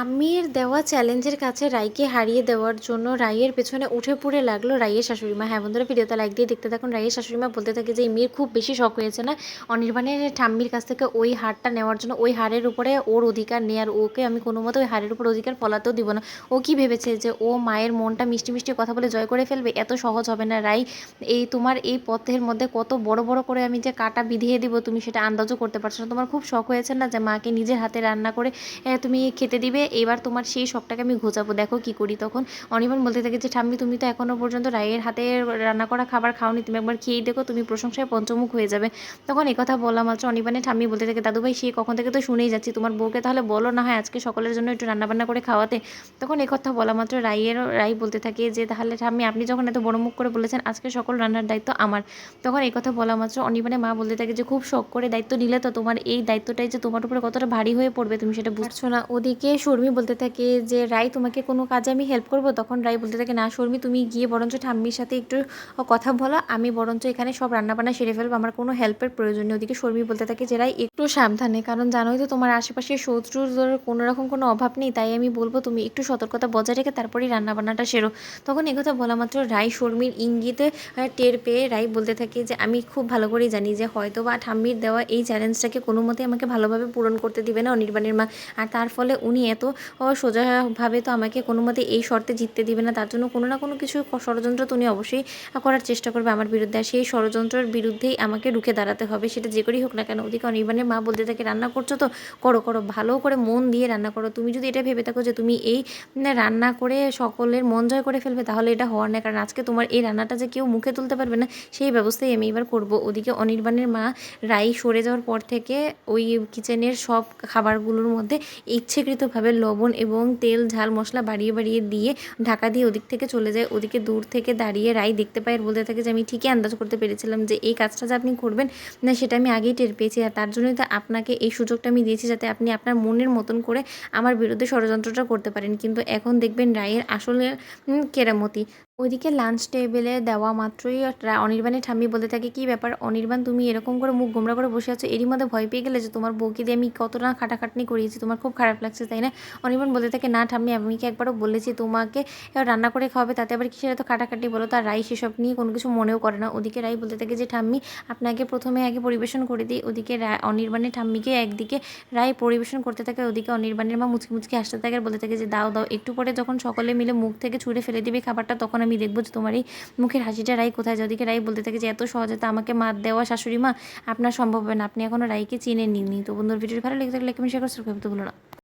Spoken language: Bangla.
ঠাম্মির দেওয়া চ্যালেঞ্জের কাছে রাইকে হারিয়ে দেওয়ার জন্য রাইয়ের পেছনে উঠে পড়ে লাগল রাইয়ের শাশুড়ি মা। হ্যাঁ বন্ধুরা ভিডিওটা লাইক দিয়ে দেখতে থাকুন। রাইয়ের শাশুড়ি মা বলতে থাকে যে মেয়ের খুব বেশি শখ হয়েছে না। অনির্বাণের ঠাম্মির কাছ থেকে ওই হারটা নেওয়ার জন্য ওই হারের উপরে ওর অধিকার নেই। আর ওকে আমি কোনো মতো ওই হারের উপর অধিকার পলাতেও দিব না। ও কি ভেবেছে যে, ও মায়ের মনটা মিষ্টি মিষ্টি কথা বলে জয় করে ফেলবে? এত সহজ হবে না রাই এই তোমার এই পথের মধ্যে কত বড় বড় করে আমি যে কাটা বিধিয়ে দিব, তুমি সেটা আন্দাজও করতে পারছ না। তোমার খুব শখ হয়েছে না যে, মাকে নিজের হাতে রান্না করে তুমি খেতে দিবে? এবার তোমার সেই শখটাকে আমি ঘোচাবো। দেখো কি করি তখন। অনির্বাণ বলতে থাকে যে ঠাম্মি তুমি তো এখনও পর্যন্ত রায়ের হাতে রান্না করা খাবার খাওনি। তুমি একবার খেয়েই দেখো তুমি প্রশংসায় পঞ্চমুখ হয়ে যাবে। তখন কথা বলা মাত্র অনির্বাণের ঠাম্মি বলতে থাকে দাদু ভাই সেই কখন থেকে তো শুনেই যাচ্ছি। তোমার বউকে তাহলে বলো না হয় আজকে সকলের জন্য একটু রান্নাবান্না করে খাওয়াতে। তখন কথা বলা মাত্র রাইয়ের রাই বলতে থাকে যে তাহলে ঠাম্মি আপনি যখন এত বড় মুখ করে বলেছেন আজকে সকল রান্নার দায়িত্ব আমার। তখন এই কথা বলা মাত্র অনির্বাণের মা বলতে থাকে যে খুব শখ করে দায়িত্ব নিলে তো তোমার এই দায়িত্বটাই যে তোমার উপরে কতটা ভারী হয়ে পড়বে তুমি সেটা বুঝছ না। ওদিকে শর্মি বলতে থাকে যে, রাই, তোমাকে কোনো কাজে আমি হেল্প করব? তখন রাই বলতে থাকে, না শর্মি, তুমি গিয়ে বরঞ্চ ঠাম্মির সাথে একটু কথা বলো। আমি বরঞ্চ এখানে সব রান্নাবান্না সেরে ফেলব। আমার কোনো হেল্পের প্রয়োজন নেই। ওদিকে শর্মি বলতে থাকে যে, রাই, একটু সাবধানে। কারণ জানোই তো তোমার আশেপাশে শত্রুর কোনো রকম কোনো অভাব নেই। তাই আমি বলব, তুমি একটু সতর্কতা বজায় রেখে তারপরেই রান্নাবান্নাটা সেরো। তখন একথা বলা মাত্র রাই শর্মির ইঙ্গিতে টের পেয়ে রাই বলতে থাকে যে, আমি খুব ভালো করেই জানি যে হয়তো বা ঠাম্মির দেওয়া এই চ্যালেঞ্জটাকে কোনো মতে আমাকে ভালোভাবে পূরণ করতে দিবে না অনির্বাণের মা। আর তার ফলে উনি এত ও, সোজাভাবে তো আমাকে কোনো মতে এই শর্তে জিততে দিবে না তার জন্য কোনো না কোনো কিছু ষড়যন্ত্র তো উনি অবশ্যই করার চেষ্টা করবে আমার বিরুদ্ধে। আর সেই ষড়যন্ত্রের বিরুদ্ধেই আমাকে রুখে দাঁড়াতে হবে সেটা যে করেই হোক না কেন। ওদিকে অনির্বাণের মা বলতে থাকে রান্না করছ তো? করো করো। ভালো করে মন দিয়ে রান্না করো। তুমি যদি এটা ভেবে থাকো যে তুমি এই রান্না করে সকলের মন জয় করে ফেলবে তাহলে এটা হওয়ার না। কারণ আজকে তোমার এই রান্নাটা যে কেউ মুখে তুলতে পারবে না সেই ব্যবস্থাই আমি এবার করব। ওদিকে অনির্বাণের মা রাই সরে যাওয়ার পর থেকে ওই কিচেনের সব খাবারগুলোর মধ্যে ইচ্ছেকৃতভাবে লবণ এবং তেল, ঝাল মশলা বাড়িয়ে বাড়িয়ে দিয়ে ঢাকা দিয়ে ওদিক থেকে চলে যায়। ওদিকে দূর থেকে দাঁড়িয়ে রাই দেখতে পায় বলতে থাকে যে, আমি ঠিকই আন্দাজ করতে পেরেছিলাম যে, এই কাজটা যে আপনি করবেন, না, সেটা আমি আগেই টের পেয়েছি। আর তার জন্যই তো আপনাকে এই সুযোগটা আমি দিয়েছি যাতে আপনি আপনার মনের মতন করে আমার বিরুদ্ধে ষড়যন্ত্রটা করতে পারেন। কিন্তু এখন দেখবেন রায়ের আসলে কেরামতি। ওইদিকে লাঞ্চ টেবিলে দেওয়া মাত্রই অনির্বাণের ঠাম্মি বলতে থাকে, কি ব্যাপার? অনির্বাণ, তুমি এরকম করে মুখ গোমরা করে বসে আছো? এরই মধ্যে ভয় পেয়ে গেলে যে তোমার বউকে দিয়ে আমি কতটা খাটাখাটনি করিয়েছি, তোমার খুব খারাপ লাগছে, তাই না? অনির্বাণ বলতে থাকে, না ঠাম্মি, আমি কি একবারও বলেছি তোমাকে রান্না করে খাওয়াবে, তাতে আবার কিসের এত খাটাখাটি বলো? তার রাই সেসব নিয়ে কোনো কিছু মনেও করে না। ওদিকে রাই বলতে থাকে যে, ঠাম্মি, আপনাকে প্রথমে আগে পরিবেশন করে দিই। ওদিকে অনির্বাণের ঠাম্মিকে একদিকে রায় পরিবেশন করতে থাকে, ওদিকে অনির্বাণের মা মুচকি মুচকি আসতে থাকে বলতে থাকে যে, দাও দাও। একটু পরে যখন সকলে মিলে মুখ থেকে ছুঁড়ে ফেলে দিবে খাবারটা, তখন আমি দেখব যে তোমার এই মুখের হাসিটা রাই কোথায়? যায় ওদিকে রাই বলতে থাকে যে এত সহজে তো আমাকে মাত দেওয়া শাশুড়ি মা, আপনার সম্ভব হবে না। আপনি এখনও রাইকে চিনে নিননি তো বন্ধুর, ভিডিওটি ভালো লেগে থাকলে কমেন্ট শেয়ার করতে ভুলো না।